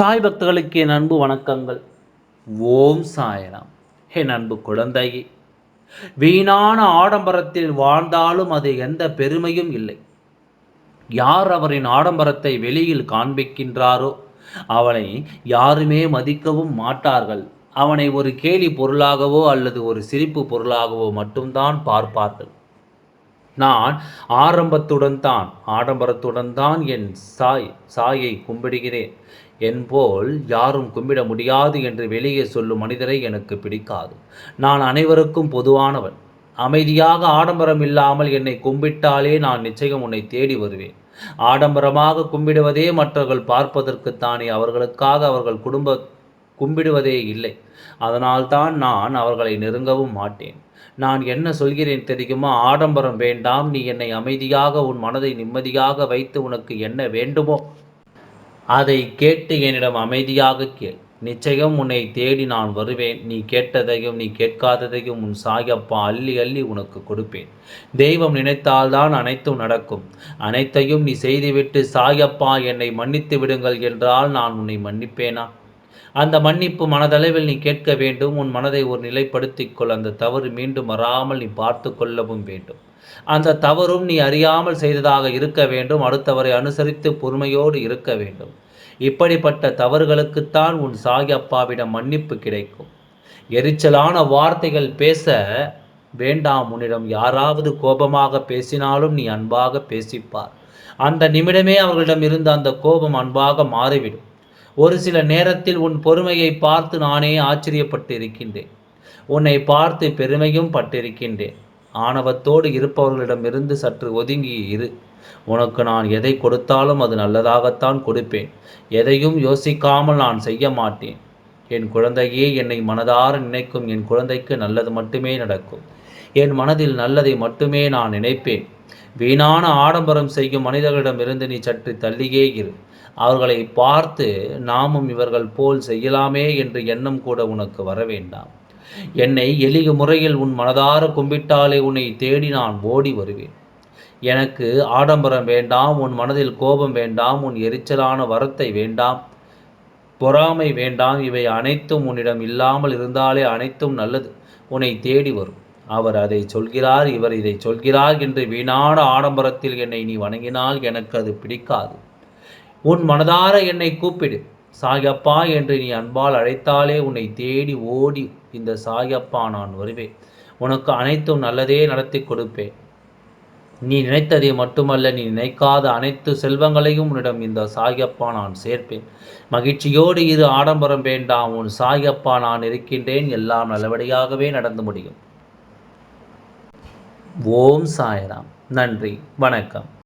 சாய் பக்தர்களுக்கு என் அன்பு வணக்கங்கள். ஓம் சாயராம். என் அன்பு குழந்தையே வீணான ஆடம்பரத்தில் வாழ்ந்தாலும் அது எந்த பெருமையும் இல்லை. யார் அவரின் ஆடம்பரத்தை வெளியில் காண்பிக்கின்றாரோ அவனை யாருமே மதிக்கவும் மாட்டார்கள். அவனை ஒரு கேலி பொருளாகவோ அல்லது ஒரு சிரிப்பு பொருளாகவோ மட்டும்தான் பார்ப்பார்கள். நான் ஆரம்பத்துடன் தான் ஆடம்பரத்துடன் தான் என் சாய் சாயை கும்பிடுகிறேன். என்போல் யாரும் கும்பிட முடியாது என்று வெளியே சொல்லும் மனிதரை எனக்கு பிடிக்காது. நான் அனைவருக்கும் பொதுவானவன். அமைதியாக ஆடம்பரம் இல்லாமல் என்னை கும்பிட்டாலே நான் நிச்சயம் உன்னை தேடி வருவேன். ஆடம்பரமாக கும்பிடுவதே மற்றவர்கள் பார்ப்பதற்குத்தானே அவர்களுக்காக அவர்கள் குடும்ப கும்பிடுவதே இல்லை. அதனால்தான் நான் அவர்களை நெருங்கவும் மாட்டேன். நான் என்ன சொல்கிறேன் தெரியுமா? ஆடம்பரம் வேண்டாம். நீ என்னை அமைதியாக உன் மனதை நிம்மதியாக வைத்து உனக்கு என்ன வேண்டுமோ அதை கேட்டு என்னிடம் அமைதியாக கேள். நிச்சயம் உன்னை தேடி நான் வருவேன். நீ கேட்டதையும் நீ கேட்காததையும் உன் சாயப்பா அள்ளி அள்ளி உனக்கு கொடுப்பேன். தெய்வம் நினைத்தால்தான் அனைத்தும் நடக்கும். அனைத்தையும் நீ செய்துவிட்டு சாயப்பா என்னை மன்னித்து விடுங்கள் என்றால் நான் உன்னை மன்னிப்பேனா? அந்த மன்னிப்பு மனதளவில் நீ கேட்க வேண்டும். உன் மனதை ஒரு நிலைப்படுத்திக் கொள். அந்த தவறு மீண்டும் வராமல் நீ பார்த்து கொள்ளவும் வேண்டும். அந்த தவறும் நீ அறியாமல் செய்ததாக இருக்க வேண்டும். அடுத்தவரை அனுசரித்து பொறுமையோடு இருக்க வேண்டும். இப்படிப்பட்ட தவறுகளுக்குத்தான் உன் சாகி அப்பாவிடம் மன்னிப்பு கிடைக்கும். எரிச்சலான வார்த்தைகள் பேச வேண்டாம். உன்னிடம் யாராவது கோபமாக பேசினாலும் நீ அன்பாக பேசிப்பார். அந்த நிமிடமே அவர்களிடம் இருந்த அந்த கோபம் அன்பாக மாறிவிடும். ஒரு சில நேரத்தில் உன் பொறுமையை பார்த்து நானே ஆச்சரியப்பட்டு இருக்கின்றேன் உன்னை பார்த்து பெருமையும் பட்டிருக்கின்றேன். ஆணவத்தோடு இருப்பவர்களிடமிருந்து சற்று ஒதுங்கி இரு. உனக்கு நான் எதை கொடுத்தாலும் அது நல்லதாகத்தான் கொடுப்பேன். எதையும் யோசிக்காமல் நான் செய்ய மாட்டேன். என் குழந்தையே என்னை மனதார நினைக்கும் என் குழந்தைக்கு நல்லது மட்டுமே நடக்கும். என் மனதில் நல்லதை மட்டுமே நான் நினைப்பேன். வீணான ஆடம்பரம் செய்யும் மனிதர்களிடமிருந்து நீ சற்று தள்ளியே இரு. அவர்களை பார்த்து நாமும் இவர்கள் போல் செய்யலாமே என்று எண்ணம் கூட உனக்கு வர வேண்டாம். என்னை எளிய முறையில் உன் மனதார கும்பிட்டாலே உன்னை தேடி நான் ஓடி வருவேன். எனக்கு ஆடம்பரம் வேண்டாம் உன் மனதில் கோபம் வேண்டாம் உன் எரிச்சலான வரத்தை வேண்டாம் பொறாமை வேண்டாம். இவை அனைத்தும் உன்னிடம் இல்லாமல் இருந்தாலே அனைத்தும் நல்லது. உன்னை தேடி வரும். அவர் அதை சொல்கிறார் இவர் இதை சொல்கிறார் என்று வீணான ஆடம்பரத்தில் என்னை நீ வணங்கினால் எனக்கு அது பிடிக்காது. உன் மனதார என்னை கூப்பிடு. சாயப்பா என்று நீ அன்பால் அழைத்தாலே உன்னை தேடி ஓடி இந்த சாயப்பா நான் வருவேன். உனக்கு அனைத்தும் நல்லதே நடத்தி கொடுப்பேன். நீ நினைத்ததை மட்டுமல்ல நீ நினைக்காத அனைத்து செல்வங்களையும் உன்னிடம் இந்த சாயப்பா நான் சேர்ப்பேன். மகிழ்ச்சியோடு இரு ஆடம்பரம் வேண்டாம். உன் சாயப்பா நான் இருக்கின்றேன். எல்லாம் நல்லபடியாகவே நடந்து முடியும். ஓம் சாயராம். நன்றி. வணக்கம்.